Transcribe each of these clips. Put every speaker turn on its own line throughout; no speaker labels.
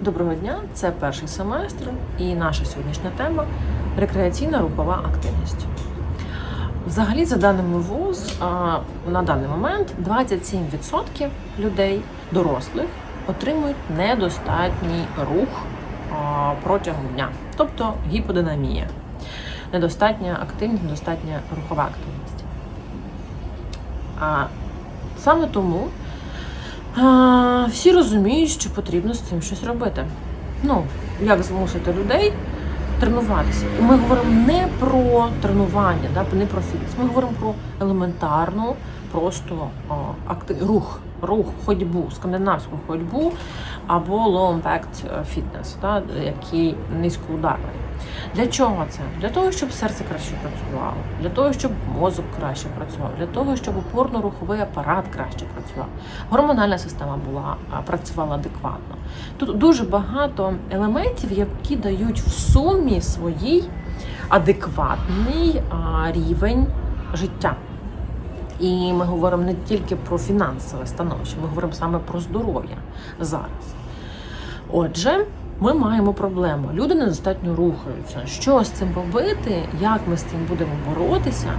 Доброго дня, це перший семестр і наша сьогоднішня тема рекреаційна рухова активність. Взагалі, за даними ВУЗ, на даний момент 27% людей, дорослих, отримують недостатній рух протягом дня, тобто гіподинамія, недостатня активність, недостатня рухова активність. А саме тому всі розуміють, що потрібно з цим щось робити. Ну, як змусити людей тренуватися. І ми говоримо не про тренування, да, не про фітнес. Ми говоримо про елементарну, просто а, акти- рух, рух, ходьбу, скандинавську ходьбу або low impact fitness, да, який низькоударний. Для чого це? Для того, щоб серце краще працювало, для того, щоб мозок краще працював, для того, щоб опорно-руховий апарат краще працював, гормональна система була працювала адекватно. Тут дуже багато елементів, які дають в сумі своїй адекватний рівень життя. І ми говоримо не тільки про фінансове становище, ми говоримо саме про здоров'я зараз. Отже, ми маємо проблему. Люди недостатньо рухаються. Що з цим робити? Як ми з цим будемо боротися?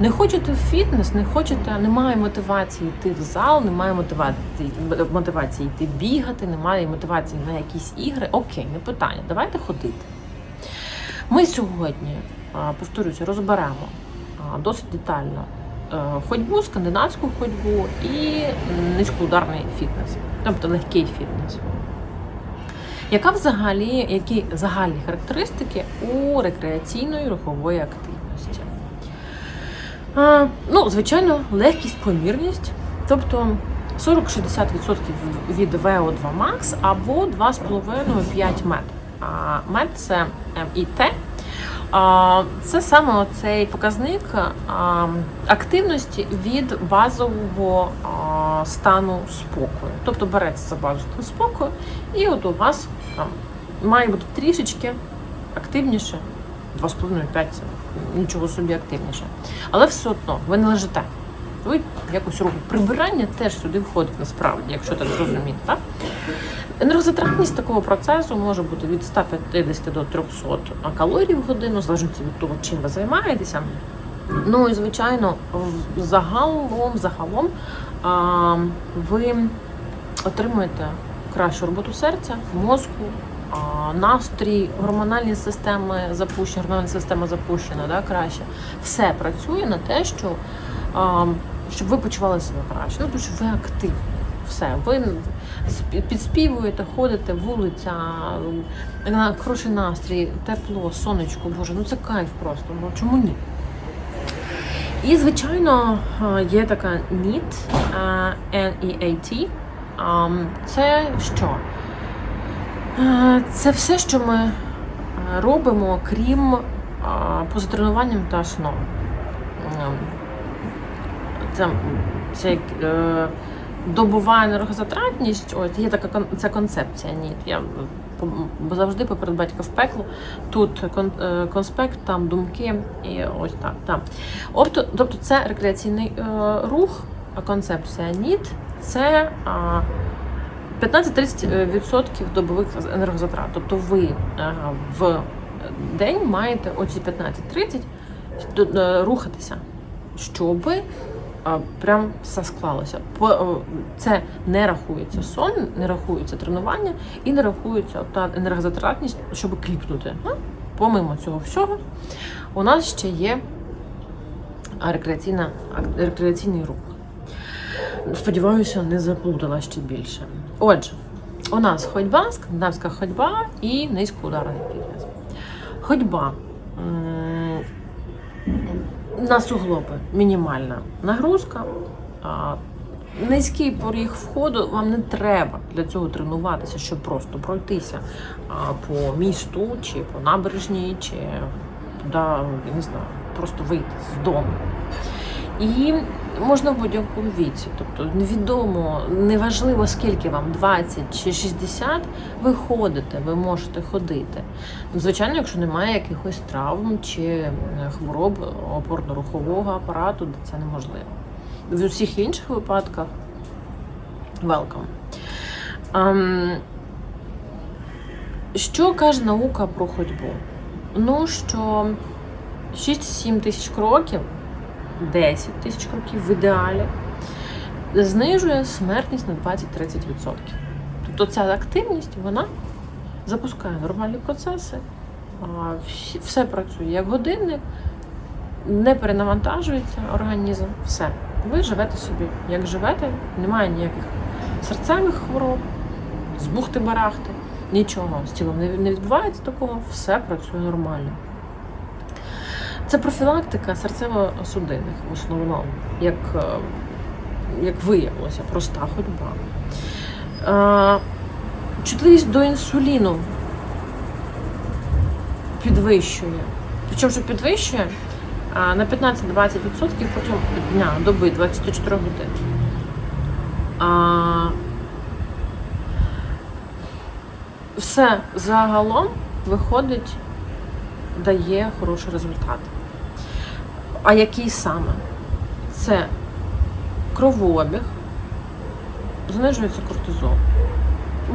Не хочете в фітнес, не хочете, немає мотивації йти в зал, немає мотивації, мотивації йти бігати, немає мотивації на якісь ігри. Окей, не питання. Давайте ходити. Ми сьогодні, повторюся, розберемо досить детально е, ходьбу, скандинавську ходьбу і низькоударний фітнес, тобто легкий фітнес. Яка взагалі, які загальні характеристики у рекреаційної рухової активності? А, ну, звичайно, легкість, помірність, тобто 40-60% від VO2 Max або 2,5-5 мет. Мет це МІТ. Це саме цей показник активності від базового стану спокою. Тобто береться за базу стан спокою, і от у вас там має бути трішечки активніше. 2,5-5 це нічого собі активніше. Але все одно ви не лежите. Ви якось робите. Прибирання теж сюди входить насправді, якщо так зрозуміти. Так? Енергозатратність такого процесу може бути від 150 до 300 калорій в годину, залежно від того, чим ви займаєтеся. Ну і звичайно, загалом, загалом а, ви отримуєте кращу роботу серця, мозку, настрій, гормональні системи запущені, гормональна система запущена, да, краще. Все працює на те, що щоб ви почували себе краще. Ну, тому що ви активні. Все, ви підспівуєте, ходите, вулиця, хороший настрій, тепло, сонечко, боже, ну це кайф просто. Ну чому ні? І, звичайно, є така NEAT, N-E-A-T. Це що? Е, Це все, що ми е, робимо, крім е, поза тренуванням та сном. Ем, Це, це добова енергозатратність. Ось є така ця концепція. Ні, я завжди поперед батька в пекло. Тут конспект, там думки, і ось так. так. Тобто, тобто це рекреаційний рух, а концепція НІТ це 15-30% добових енергозатрат. Тобто ви в день маєте оці 15-30 е, рухатися, щоби прям все склалося. Це не рахується сон, не рахується тренування і не рахується та енергозатратність, щоб кліпнути. Ну, Помимо цього всього, у нас ще є рекреаційна, рекреаційний рух. Сподіваюся, не заплутала ще більше. Отже, у нас ходьба, скандинавська ходьба і низькоударний фітнес. Ходьба. На суглоби мінімальна нагрузка. Низький поріг входу вам не треба для цього тренуватися, щоб просто пройтися по місту, чи по набережній, чи туди, не знаю, просто вийти з дому. І можна в будь-якому віці. Тобто невідомо, неважливо скільки вам, 20 чи 60, ви ходите, ви можете ходити. Звичайно, якщо немає якихось травм чи е, хвороб опорно-рухового апарату, де це неможливо. В усіх інших випадках welcome. Ем, Що каже наука про ходьбу? Ну, що 6-7 тисяч кроків, 10 тисяч кроків в ідеалі знижує смертність на 20-30%. Тобто ця активність вона запускає нормальні процеси, все працює як годинник, не перенавантажується організм, все. Ви живете собі, як живете, немає ніяких серцевих хвороб, збухти-барахти, нічого з тілом не, відбувається такого, все працює нормально. Це профілактика серцево-судинних в основному, як, е, як виявилося, проста ходьба. Е, Чутливість до інсуліну підвищує. Причому що підвищує на 15-20% протягом дня, доби 24 годин. Все загалом виходить, дає хороший результат. А який саме? Це кровообіг, знижується кортизол.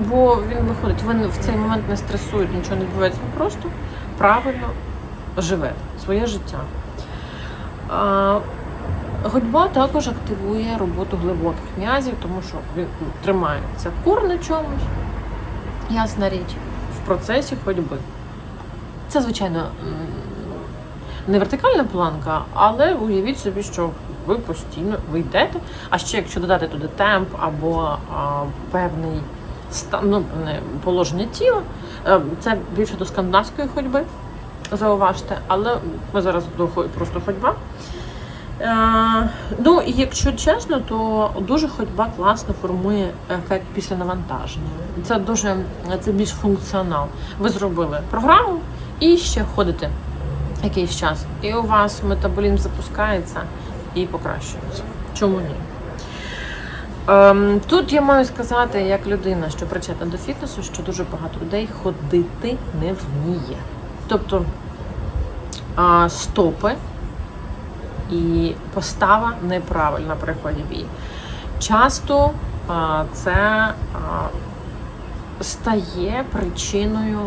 Бо він виходить, ви в цей момент не стресують, нічого не відбувається, ви просто правильно живе своє життя. А, Ходьба також активує роботу глибоких м'язів, тому що він тримається кор на чомусь, ясна річ, в процесі ходьби. Це, звичайно, не вертикальна планка, але уявіть собі, що ви постійно ви йдете. А ще якщо додати туди темп або а, певний стан, ну, положення тіла, е, це більше до скандинавської ходьби, зауважте, але ми зараз до просто ходьба. Е, ну, і якщо чесно, то дуже ходьба класно формує ефект після навантаження. Це дуже це більш функціонал. Ви зробили програму і ще ходите якийсь час. І у вас метаболізм запускається і покращується. Чому ні? Ем, тут я маю сказати, як людина, що причетна до фітнесу, що дуже багато людей ходити не вміє. Тобто а, стопи і постава неправильна при ходьбі. Часто а, це а, стає причиною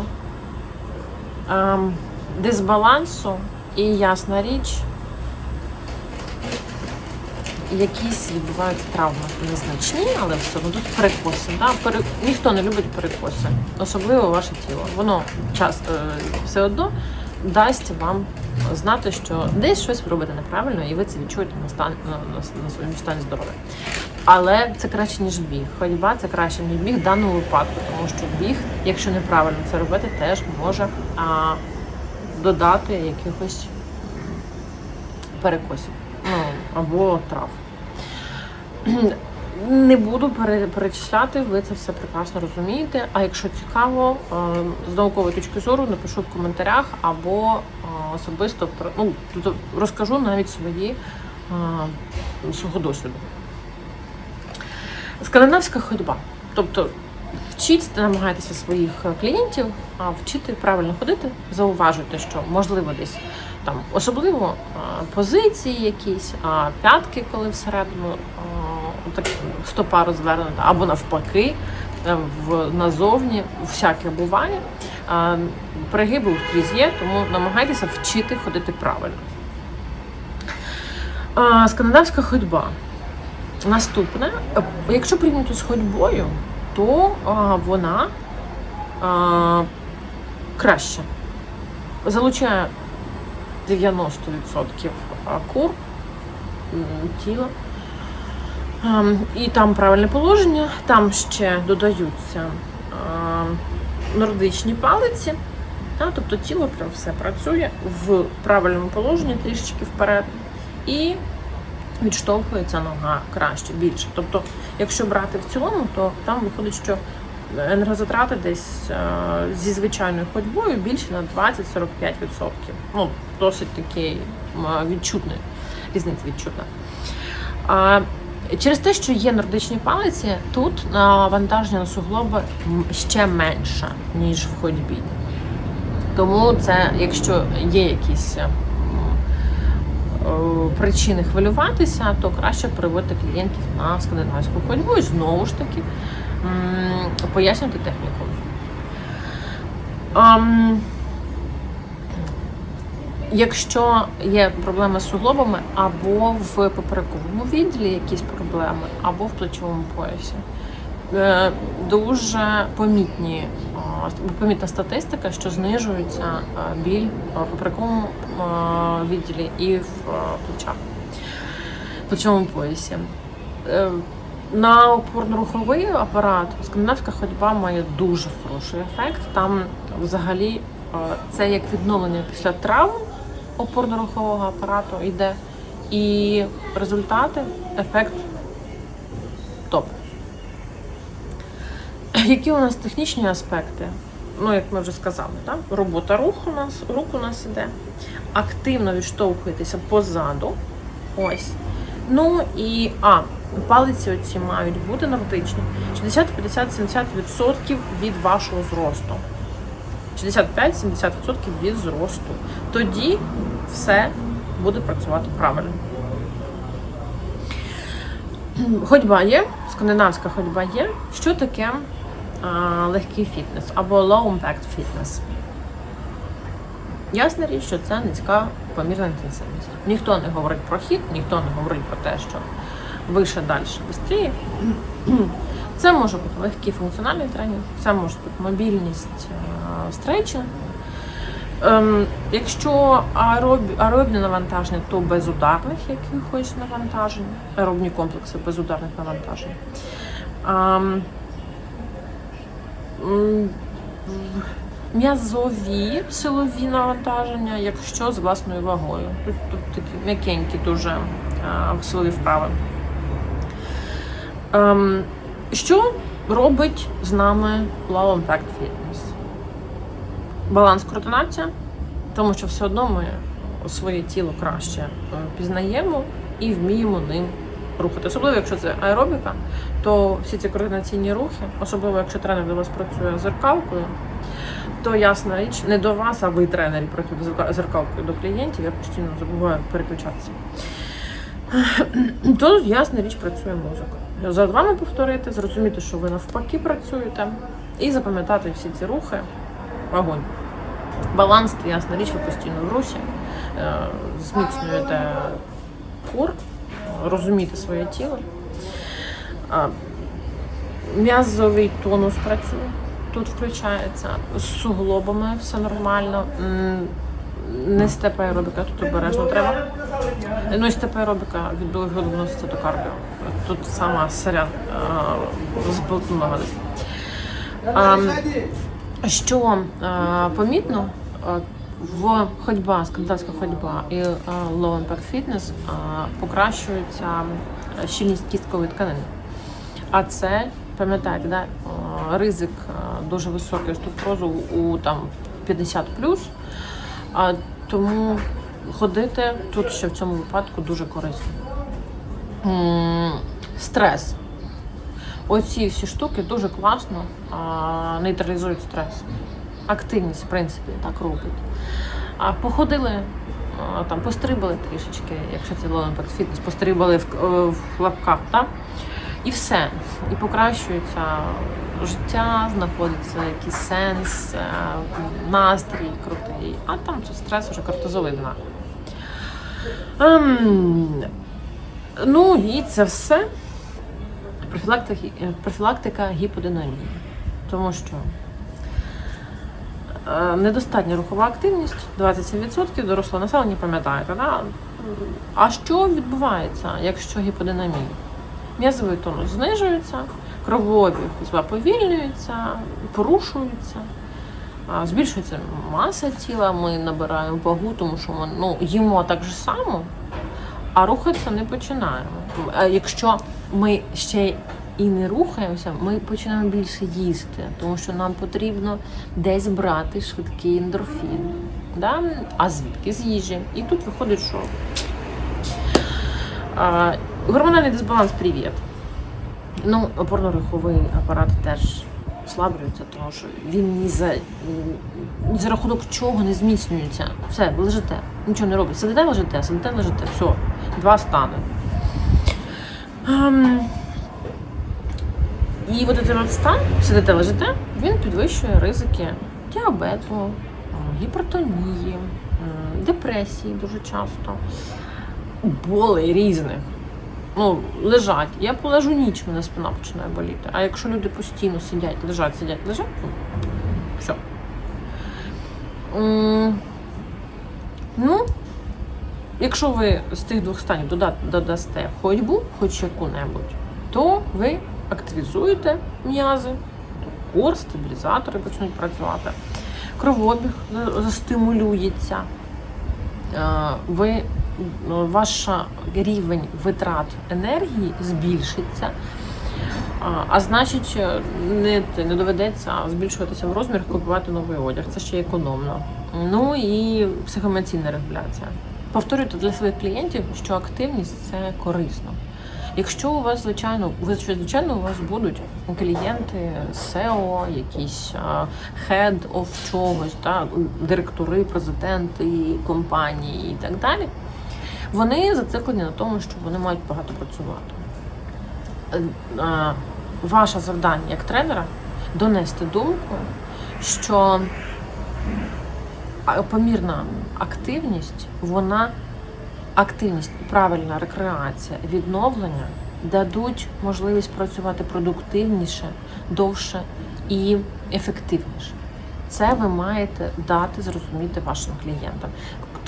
дисбалансу і ясна річ, якісь відбуваються травми незначні, але все одно тут перекоси. Да? Пере... Ніхто не любить перекоси, особливо ваше тіло. Воно часто е, все одно дасть вам знати, що десь щось ви робите неправильно, і ви це відчуєте на, стан... на, своєму стані здоров'я. Але це краще, ніж біг. Ходьба це краще, ніж біг в даному випадку, тому що біг, якщо неправильно це робити, теж може а, додати якихось перекосів ну, або трав. Не буду пере- перечисляти, ви це все прекрасно розумієте. А якщо цікаво, е, з наукової точки зору напишу в коментарях або е, особисто ну, розкажу навіть свої е, свого досвіду. Скандинавська ходьба. Тобто вчіть, намагайтеся своїх клієнтів вчити правильно ходити, зауважуйте, що можливо десь там особливо позиції якісь, а, п'ятки, коли всередину так, стопа розвернута, або навпаки, е, в, назовні всяке буває. Перегиби скрізь є, тому намагайтеся вчити ходити правильно. Скандинавська ходьба. Наступне, е, якщо порівняти з ходьбою, то вона краще. Залучає 90% кур тіла. Ем, І там правильне положення, там ще додаються нордичні палиці. Тобто тіло прям все працює в правильному положенні трішечки вперед. І відштовхується нога краще, більше. Тобто, якщо брати в цілому, то там виходить, що енергозатрати десь е, зі звичайною ходьбою більше на 20-45%. Ну, досить такий відчутний, різниця відчутна. Через те, що є нордичні палиці, тут навантаження на суглоби ще менше, ніж в ходьбі. Тому це, якщо є якісь е, причини хвилюватися, то краще приводити клієнтів на скандинавську ходьбу і знову ж таки пояснювати техніку. Якщо є проблеми з суглобами, або в поперековому відділі якісь проблеми, або в плечовому поясі. Е, Дуже помітні, помітна статистика, що знижується біль в поперековому відділі і в плечах, в плечовому поясі. Е, На опорно-руховий апарат скандинавська ходьба має дуже хороший ефект. Там взагалі е, це як відновлення після травм опорно-рухового апарату йде. І результати, ефект топ. Які у нас технічні аспекти? Ну, як ми вже сказали, так? робота рук у нас, рук у нас іде. Активно відштовхуєтеся позаду. Ось. Ну і а, палиці оці мають бути наротичні. 60, 50, 70% від вашого зросту. 65-70% від зросту. Тоді все буде працювати правильно. Ходьба є, скандинавська ходьба є. Що таке а, легкий фітнес або low impact fitness? Ясна річ, що це низька помірна інтенсивність. Ніхто не говорить про хід, ніхто не говорить про те, що вище, далі, швидше. Це може бути легкий функціональний тренінг, це може бути мобільність, е. Ем, якщо аеробі, аеробні навантаження, то без ударних якихось навантажень, аеробні комплекси без ударних навантажень. Ем, М'язові силові навантаження, якщо з власною вагою. Тут, тут такі м'якенькі дуже а, силові вправи. Ем, що робить з нами Low Impact Fitness? Баланс координація, тому що все одно ми своє тіло краще е, пізнаємо і вміємо ним рухати. Особливо, якщо це аеробіка, то всі ці координаційні рухи, особливо якщо тренер до вас працює зеркалкою, то ясна річ, не до вас, а ви тренері працюєте зерка- зеркалкою до клієнтів, я постійно забуваю переключатися. То ясна річ працює мозок. За вами повторити, зрозуміти, що ви навпаки працюєте, і запам'ятати всі ці рухи. Вогонь. Баланс, ясна річ, ви постійно в русі, е, зміцнюєте кор, розумієте своє тіло. М'язовий тонус працює. Тут включається з суглобами, все нормально. Не степ аеробіка, тут обережно треба. Ну і степ аеробіка від відноситься до кардіо. Тут сама сорян зболтнула десь. Що а, помітно, в ходьба, скандинавська ходьба і а, low impact fitness покращується щільність кісткової тканини. А це, пам'ятаєте, да, ризик дуже високий остеопорозу у там 50 а, тому ходити тут ще в цьому випадку дуже корисно. Стрес. Оці всі штуки дуже класно а, нейтралізують стрес. Активність, в принципі, так робить. А походили, там пострибали трішечки, якщо це Олимпик фітнес, пострибали в, е, в лапках, так? І все. І покращується життя, знаходиться якийсь сенс, е, настрій крутий. А там це стрес вже кортизол і дна. Ем, ну і це все профілактика, профілактика гіподинамії. Тому що е, недостатня рухова активність, 27% дорослого населення, пам'ятаєте, да? А що відбувається, якщо гіподинамія? М'язовий тонус знижується, кровообіг повільнюється, порушується, збільшується маса тіла, ми набираємо вагу, тому що ми ну, їмо так же само, а рухатися не починаємо. Якщо ми ще і не рухаємося, ми починаємо більше їсти, тому що нам потрібно десь брати швидкий ендорфін. Да? А звідки з їжі? І тут виходить, що а, гормональний дисбаланс привіт. Ну, опорно-руховий апарат теж слаблюється, тому що він ні за, ні за рахунок чого не зміцнюється. Все, лежите, нічого не робите. Сидите, лежите, сидите, лежите, все, два стани. Ем, і от цей от стан, сидите, лежите, він підвищує ризики діабету, гіпертонії, депресії дуже часто, болей різних. Ну, лежать. Я полежу ніч, мене спина починає боліти. А якщо люди постійно сидять, лежать, сидять, лежать, то все. Ну, якщо ви з тих двох станів додасте ходьбу, хоч яку-небудь, то ви активізуєте м'язи, кор, стабілізатори почнуть працювати, кровообіг за- застимулюється, е, ви, ну, ваш рівень витрат енергії збільшиться. А, а значить, е, не, не доведеться збільшуватися в розмір, купувати новий одяг. Це ще економно. Ну і психоемоційна регуляція. Повторюйте для своїх клієнтів, що активність це корисно. Якщо у вас, звичайно, ви звичайно, у вас будуть клієнти SEO, якісь head of чогось, так, директори, президенти компанії і так далі, вони зациклені на тому, що вони мають багато працювати. Е, Ваше завдання як тренера донести думку, що помірна активність, вона активність, правильна рекреація, відновлення дадуть можливість працювати продуктивніше, довше і ефективніше. Це ви маєте дати зрозуміти вашим клієнтам.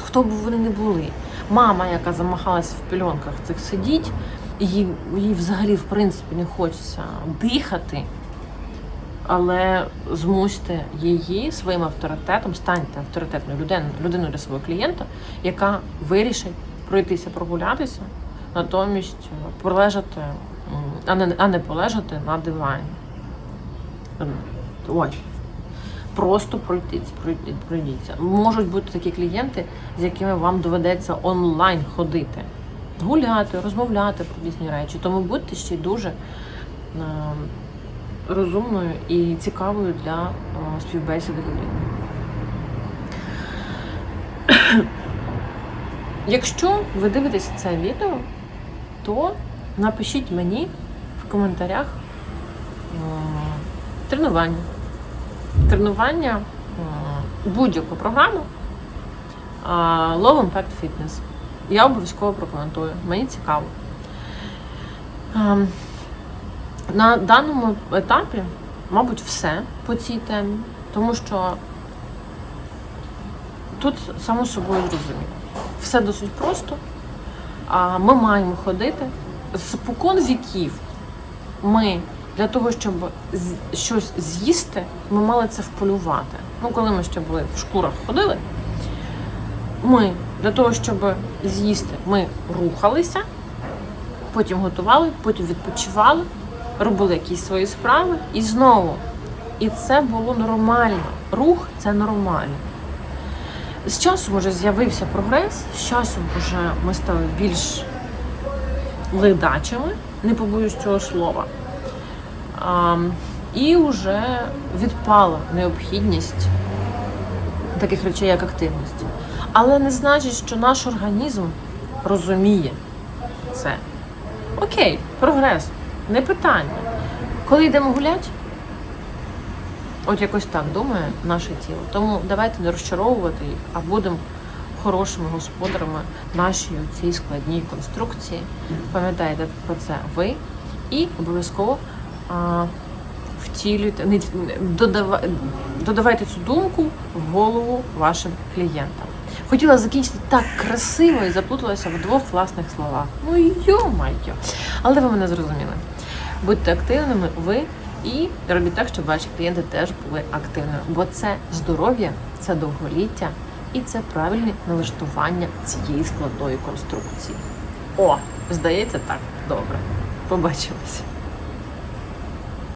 Хто б вони не були. Мама, яка замахалась в пільонках цих сидіть, їй, їй взагалі в принципі не хочеться дихати, але змусьте її своїм авторитетом, станьте авторитетною людиною, людиною для свого клієнта, яка вирішить пройтися, прогулятися, натомість полежати, а не, а не полежати на дивані. Ем, Ой. Просто пройтись, пройти, пройдіться. Можуть бути такі клієнти, з якими вам доведеться онлайн ходити, гуляти, розмовляти про різні речі. Тому будьте ще дуже е, розумною і цікавою для співбесіди людини. Якщо ви дивитесь це відео, то напишіть мені в коментарях тренування. Тренування будь-яку програму Low Impact Fitness. Я обов'язково прокоментую. Мені цікаво. На даному етапі, мабуть, все по цій темі, тому що тут само собою зрозуміло. Все досить просто. А ми маємо ходити з покон віків. Ми для того, щоб щось з'їсти, ми мали це вполювати. Ну, коли ми ще були в шкурах ходили, ми для того, щоб з'їсти, ми рухалися, потім готували, потім відпочивали, робили якісь свої справи і знову. І це було нормально. Рух це нормально. З часом вже з'явився прогрес, з часом вже ми стали більш ледачими, не побоюсь цього слова. А, і вже відпала необхідність таких речей, як активність. Але не значить, що наш організм розуміє це. Окей, прогрес, не питання. Коли йдемо гуляти, от якось так думає наше тіло. Тому давайте не розчаровувати їх, а будемо хорошими господарями нашої цій складній конструкції. Пам'ятайте про це ви і обов'язково втілюйте, не, додава, додавайте цю думку в голову вашим клієнтам. Хотіла закінчити так красиво і заплуталася в двох власних словах. Ну йо-майо. Але ви мене зрозуміли. Будьте активними, ви і робіть так, щоб ваші клієнти теж були активними. Бо це здоров'я, це довголіття і це правильне налаштування цієї складної конструкції. О, здається, так добре. Побачимось.